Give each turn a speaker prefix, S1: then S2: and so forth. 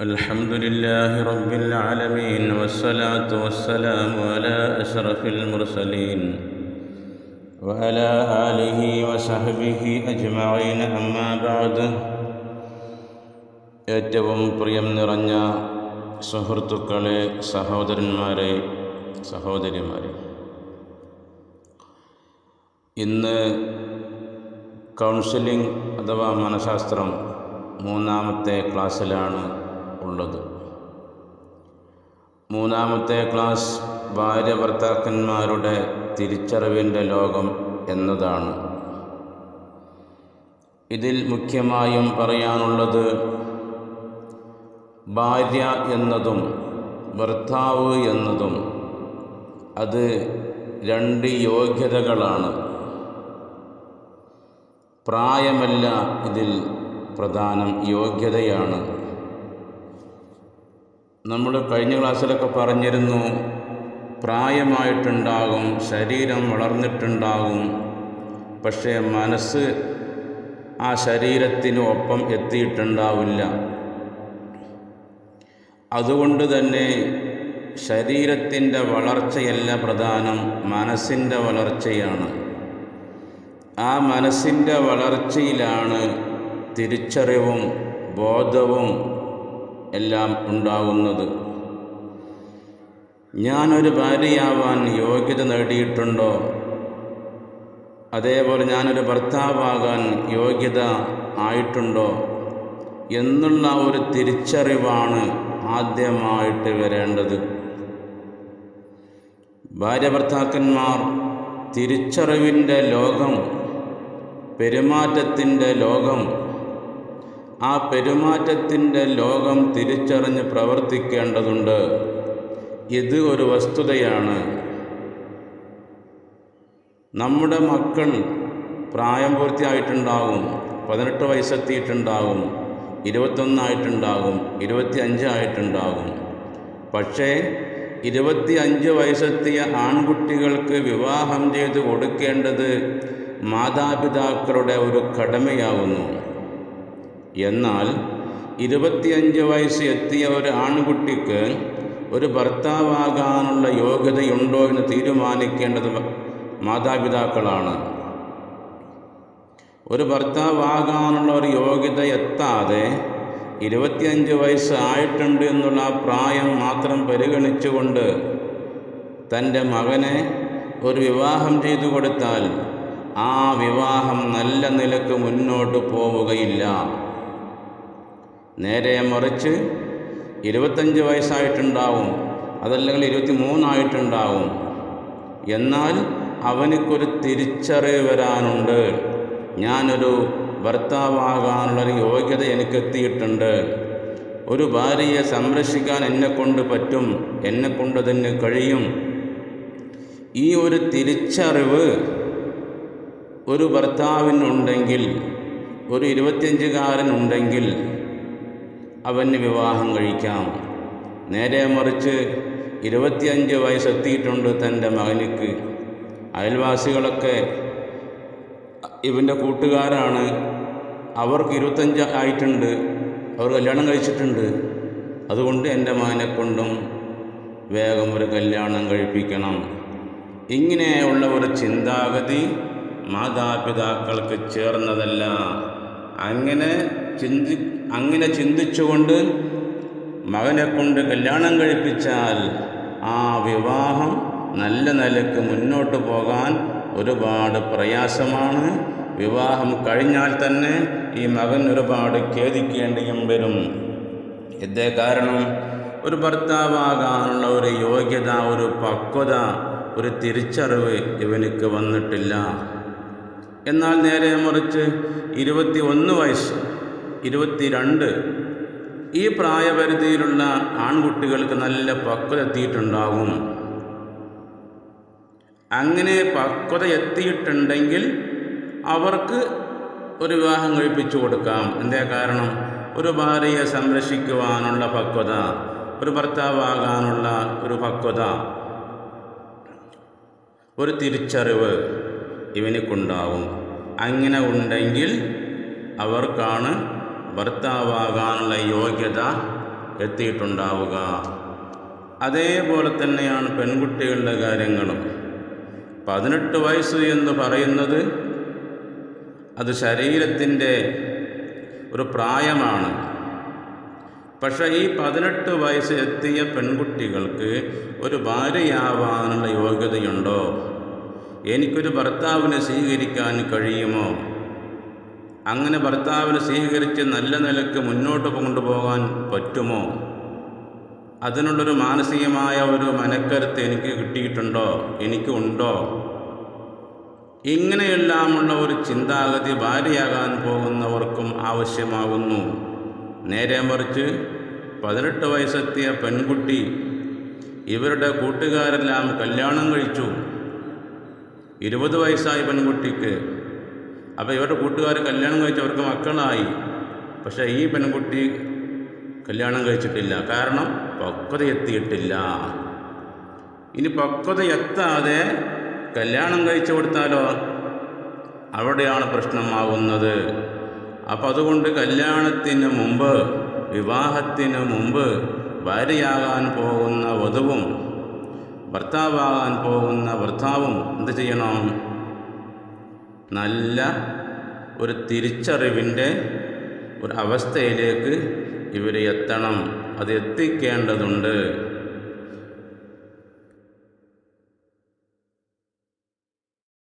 S1: الحمد لله رب العالمين والصلاة والسلام على أشرف المرسلين وعلى آله وصحبه أجمعين أما بعد ഏറ്റവും പ്രിയം നിറഞ്ഞ സുഹൃത്തുക്കളെ സഹോദരന്മാരെ സഹോദരിമാരെ ഇന്ന് കൗൺസിലിംഗ് അഥവാ മനഃശാസ്ത്രം മൂന്നാമത്തെ ക്ലാസ്സിലാണ് ഉള്ളത്. മൂന്നാമത്തെ ക്ലാസ് ഭാര്യ ഭർത്താക്കന്മാരുടെ തിരിച്ചറിവിന്റെ ലോകം എന്നതാണ്. ഇതിൽ മുഖ്യമായും പറയാനുള്ളത് ഭാര്യ എന്നതും ഭർത്താവ് എന്നതും അത് രണ്ട് യോഗ്യതകളാണ്. പ്രായമല്ല ഇതിൽ പ്രധാനം യോഗ്യതയാണ്. നമ്മൾ കഴിഞ്ഞ ക്ലാസ്സിലൊക്കെ പറഞ്ഞിരുന്നു പ്രായമായിട്ടുണ്ടാകും ശരീരം വളർന്നിട്ടുണ്ടാകും പക്ഷേ മനസ്സ് ആ ശരീരത്തിന് ഒപ്പം എത്തിയിട്ടുണ്ടാവില്ല. അതുകൊണ്ട് തന്നെ ശരീരത്തിന്റെ വളർച്ചയല്ല പ്രധാനം മനസ്സിന്റെ വളർച്ചയാണ്. ആ മനസ്സിന്റെ വളർച്ചയിലാണ് തിരിച്ചറിവും ബോധവും എല്ലാം ഉണ്ടാവുന്നത്. ഞാനൊരു ഭാര്യയാവാൻ യോഗ്യത നേടിയിട്ടുണ്ടോ? അതേപോലെ ഞാനൊരു ഭർത്താവാകാൻ യോഗ്യത ആയിട്ടുണ്ടോ? എന്നുള്ള ഒരു തിരിച്ചറിവാണ് ആദ്യമായിട്ട് വരേണ്ടത്. ഭാര്യ ഭർത്താക്കന്മാർ തിരിച്ചറിവിന്റെ ലോകം പെരുമാറ്റത്തിന്റെ ലോകം ആ പെരുമാറ്റത്തിന്റെ ലോകം തിരിച്ചറിഞ്ഞ് പ്രവർത്തിക്കേണ്ടതുണ്ട്. ഇത് ഒരു വസ്തുതയാണ്. നമ്മുടെ മക്കൾ പ്രായം പൂർത്തിയായിട്ടുണ്ടാകും പതിനെട്ട് വയസ്സെത്തിയിട്ടുണ്ടാകും ഇരുപത്തൊന്നായിട്ടുണ്ടാകും ഇരുപത്തി അഞ്ചായിട്ടുണ്ടാകും പക്ഷേ ഇരുപത്തി അഞ്ച് വയസ്സെത്തിയ ആൺകുട്ടികൾക്ക് വിവാഹം ചെയ്ത് കൊടുക്കേണ്ടത് മാതാപിതാക്കളുടെ ഒരു കടമയാകുന്നു. എന്നാൽ ഇരുപത്തിയഞ്ച് വയസ്സ് എത്തിയ ഒരു ആൺകുട്ടിക്ക് ഒരു ഭർത്താവാകാനുള്ള യോഗ്യതയുണ്ടോ എന്ന് തീരുമാനിക്കേണ്ടത് മാതാപിതാക്കളാണ്. ഒരു ഭർത്താവാകാനുള്ള ഒരു യോഗ്യത എത്താതെ ഇരുപത്തിയഞ്ച് വയസ്സ് ആയിട്ടുണ്ട് എന്നുള്ള പ്രായം മാത്രം പരിഗണിച്ചുകൊണ്ട് തന്റെ മകനെ ഒരു വിവാഹം ചെയ്തു കൊടുത്താൽ ആ വിവാഹം നല്ല നിലയ്ക്ക് മുന്നോട്ട് പോവുകയില്ല. നേരെ മറിച്ച് ഇരുപത്തഞ്ച് വയസ്സായിട്ടുണ്ടാവും. അതല്ലെങ്കിൽ ഇരുപത്തി മൂന്നായിട്ടുണ്ടാവും എന്നാൽ അവനക്കൊരു തിരിച്ചറിവ് വരാനുണ്ട്. ഞാനൊരു ഭർത്താവാകാനുള്ളൊരു യോഗ്യത എനിക്കെത്തിയിട്ടുണ്ട്. ഒരു ഭാര്യയെ സംരക്ഷിക്കാൻ എന്നെക്കൊണ്ട് പറ്റും. എന്നെക്കൊണ്ട് തന്നെ കഴിയും. ഈ ഒരു തിരിച്ചറിവ് ഒരു ഭർത്താവിനുണ്ടെങ്കിൽ ഒരു ഇരുപത്തിയഞ്ചുകാരനുണ്ടെങ്കിൽ അവന് വിവാഹം കഴിക്കാം. നേരെ മറിച്ച് ഇരുപത്തിയഞ്ച് വയസ്സെത്തിയിട്ടുണ്ട് തന്റെ മകനിക്ക്. അയൽവാസികളൊക്കെ ഇവന്റെ കൂട്ടുകാരാണ്. അവർക്ക് ഇരുപത്തഞ്ച് ആയിട്ടുണ്ട്. അവർ കല്യാണം കഴിച്ചിട്ടുണ്ട്. അതുകൊണ്ട് എന്റെ മകനെ കൊണ്ടും വേഗം ഒരു കല്യാണം കഴിപ്പിക്കണം. ഇങ്ങനെയുള്ള ഒരു ചിന്താഗതി മാതാപിതാക്കൾക്ക് ചേർന്നതല്ല. അങ്ങനെ ചിന്തി അങ്ങനെ ചിന്തിച്ചുകൊണ്ട് മകനെ കൊണ്ട് കല്യാണം കഴിപ്പിച്ചാൽ ആ വിവാഹം നല്ല നിലയ്ക്ക് മുന്നോട്ട് പോകാൻ ഒരുപാട് പ്രയാസമാണ്. വിവാഹം കഴിഞ്ഞാൽ തന്നെ ഈ മകൻ ഒരുപാട് ഖേദിക്കേണ്ടിയും വരും. ഇതേ കാരണം ഒരു ഭർത്താവാകാനുള്ള ഒരു യോഗ്യത ഒരു പക്വത ഒരു തിരിച്ചറിവ് ഇവനിക്ക് വന്നിട്ടില്ല. എന്നാൽ നേരെ മറിച്ച് ഇരുപത്തി ഒന്ന് വയസ്സ് ഇരുപത്തിരണ്ട്. ഈ പ്രായപരിധിയിലുള്ള ആൺകുട്ടികൾക്ക് നല്ല പക്വത എത്തിയിട്ടുണ്ടാകും അങ്ങനെ പക്വത എത്തിയിട്ടുണ്ടെങ്കിൽ അവർക്ക് ഒരു വിവാഹം കഴിപ്പിച്ചു കൊടുക്കാം. എന്താ കാരണം? ഒരു ഭാര്യയെ സംരക്ഷിക്കുവാനുള്ള പക്വത ഒരു ഭർത്താവാകാനുള്ള ഒരു പക്വത ഒരു തിരിച്ചറിവ് ഇവനിക്കുണ്ടാവും അങ്ങനെ ഉണ്ടെങ്കിൽ അവർക്കാണ് ഭർത്താവാകാനുള്ള യോഗ്യത എത്തിയിട്ടുണ്ടാവുക. അതേപോലെ തന്നെയാണ് പെൺകുട്ടികളുടെ കാര്യങ്ങളും. പതിനെട്ട് വയസ്സ് എന്ന് പറയുന്നത് അത് ശരീരത്തിന്റെ ഒരു പ്രായമാണ്. പക്ഷേ ഈ പതിനെട്ട് വയസ്സ് എത്തിയ പെൺകുട്ടികൾക്ക് ഒരു ഭാര്യയാവാനുള്ള യോഗ്യതയുണ്ടോ? എനിക്കൊരു ഭർത്താവിനെ സ്വീകരിക്കാൻ കഴിയുമോ? അങ്ങനെ ഭർത്താവിനെ സ്വീകരിച്ച് നല്ല നിലയ്ക്ക് മുന്നോട്ട് കൊണ്ടുപോകാൻ പറ്റുമോ? അതിനുള്ളൊരു മാനസികമായ ഒരു മനക്കരുത്ത് എനിക്ക് കിട്ടിയിട്ടുണ്ടോ? എനിക്ക് ഉണ്ടോ? ഇങ്ങനെയെല്ലാമുള്ള ഒരു ചിന്താഗതി ഭാര്യയാകാൻ പോകുന്നവർക്കും ആവശ്യമാകുന്നു. നേരെ മറിച്ച് പതിനെട്ട് വയസ്സെത്തിയ പെൺകുട്ടി ഇവരുടെ കൂട്ടുകാരെല്ലാം കല്യാണം കഴിച്ചു. ഇരുപത് വയസ്സായ പെൺകുട്ടിക്ക് അപ്പോൾ ഇവരുടെ കൂട്ടുകാർ കല്യാണം കഴിച്ച് അവർക്ക് മക്കളായി. പക്ഷേ ഈ പെൺകുട്ടി കല്യാണം കഴിച്ചിട്ടില്ല. കാരണം പക്വത എത്തിയിട്ടില്ല. ഇനി പക്വത എത്താതെ കല്യാണം കഴിച്ചു കൊടുത്താലോ? അവിടെയാണ് പ്രശ്നമാവുന്നത്. അപ്പം അതുകൊണ്ട് കല്യാണത്തിന് മുമ്പ് വിവാഹത്തിന് മുമ്പ് ഭാര്യയാകാൻ പോകുന്ന വധുവും ഭർത്താവാകാൻ പോകുന്ന ഭർത്താവും എന്ത് ചെയ്യണം? നല്ല ഒരു തിരിച്ചറിവിന്റെ ഒരു അവസ്ഥയിലേക്ക് ഇവർ എത്തണം അത് എത്തിക്കേണ്ടതുണ്ട്.